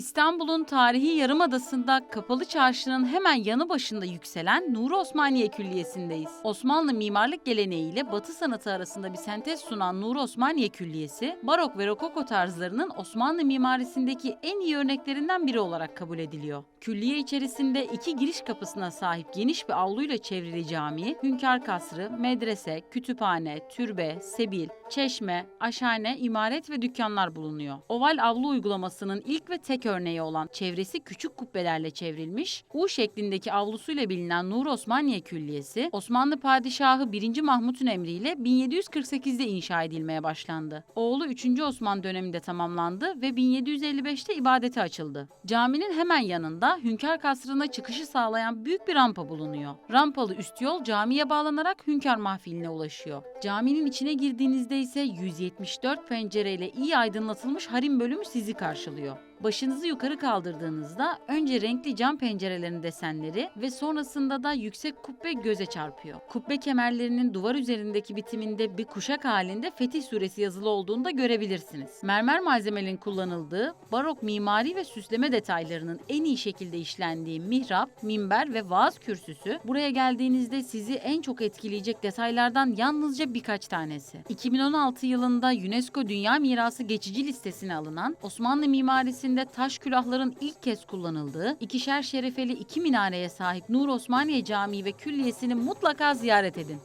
İstanbul'un tarihi yarımadasında Kapalı Çarşı'nın hemen yanı başında yükselen Nuri Osmaniye Külliyesi'ndeyiz. Osmanlı mimarlık geleneğiyle Batı sanatı arasında bir sentez sunan Nuri Osmaniye Külliyesi, barok ve rokoko tarzlarının Osmanlı mimarisindeki en iyi örneklerinden biri olarak kabul ediliyor. Külliye içerisinde iki giriş kapısına sahip geniş bir avluyla çevrili cami, hünkâr kasrı, medrese, kütüphane, türbe, sebil, çeşme, aşhane, imaret ve dükkanlar bulunuyor. Oval avlu uygulamasının ilk ve tek örneği olan çevresi küçük kubbelerle çevrilmiş, U şeklindeki avlusuyla bilinen Nur Osmaniye Külliyesi, Osmanlı Padişahı 1. Mahmut'un emriyle 1748'de inşa edilmeye başlandı. Oğlu 3. Osman döneminde tamamlandı ve 1755'te ibadete açıldı. Caminin hemen yanında Hünkâr Kasrı'na çıkışı sağlayan büyük bir rampa bulunuyor. Rampalı üst yol camiye bağlanarak Hünkâr Mahfili'ne ulaşıyor. Caminin içine girdiğinizde ise 174 pencereyle iyi aydınlatılmış harim bölümü sizi karşılıyor. Başınızı yukarı kaldırdığınızda önce renkli cam pencerelerin desenleri ve sonrasında da yüksek kubbe göze çarpıyor. Kubbe kemerlerinin duvar üzerindeki bitiminde bir kuşak halinde Fetih Suresi yazılı olduğunu da görebilirsiniz. Mermer malzemelerin kullanıldığı, barok mimari ve süsleme detaylarının en iyi şekilde işlendiği mihrap, minber ve vaaz kürsüsü buraya geldiğinizde sizi en çok etkileyecek detaylardan yalnızca birkaç tanesi. 2016 yılında UNESCO Dünya Mirası geçici listesine alınan Osmanlı mimarisinde taş külahların ilk kez kullanıldığı, ikişer şerefeli iki minareye sahip Nur Osmaniye Camii ve Külliyesi'ni mutlaka ziyaret edin.